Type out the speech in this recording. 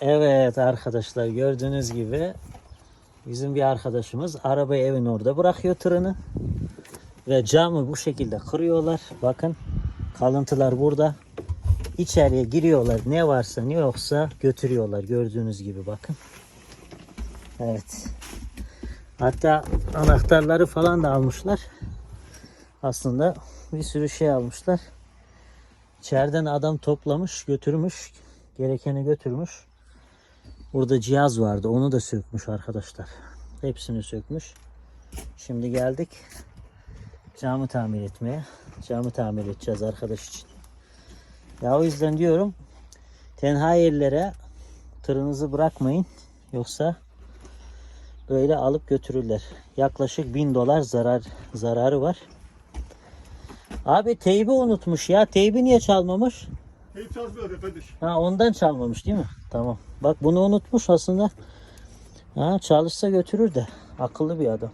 Evet arkadaşlar gördüğünüz gibi bizim bir arkadaşımız arabayı evin orada bırakıyor tırını. Ve camı bu şekilde kırıyorlar. Bakın kalıntılar burada. İçeriye giriyorlar. Ne varsa ne yoksa götürüyorlar. Gördüğünüz gibi bakın. Evet. Hatta anahtarları falan da almışlar. Aslında bir sürü şey almışlar. İçeriden adam toplamış, götürmüş. Gerekeni götürmüş. Burada cihaz vardı. Onu da sökmüş arkadaşlar. Hepsini sökmüş. Şimdi geldik camı tamir etmeye. Camı tamir edeceğiz arkadaş için. Ya o yüzden diyorum tenha yerlere tırınızı bırakmayın. Yoksa böyle alıp götürürler. Yaklaşık 1000 dolar zarar zararı var. Abi teybi unutmuş ya. Teybi niye çalmamış? Teyip çalışmıyor efendim. Ha ondan çalmamış değil mi? Tamam. Bak bunu unutmuş aslında. Ha çalışsa götürür de. Akıllı bir adam.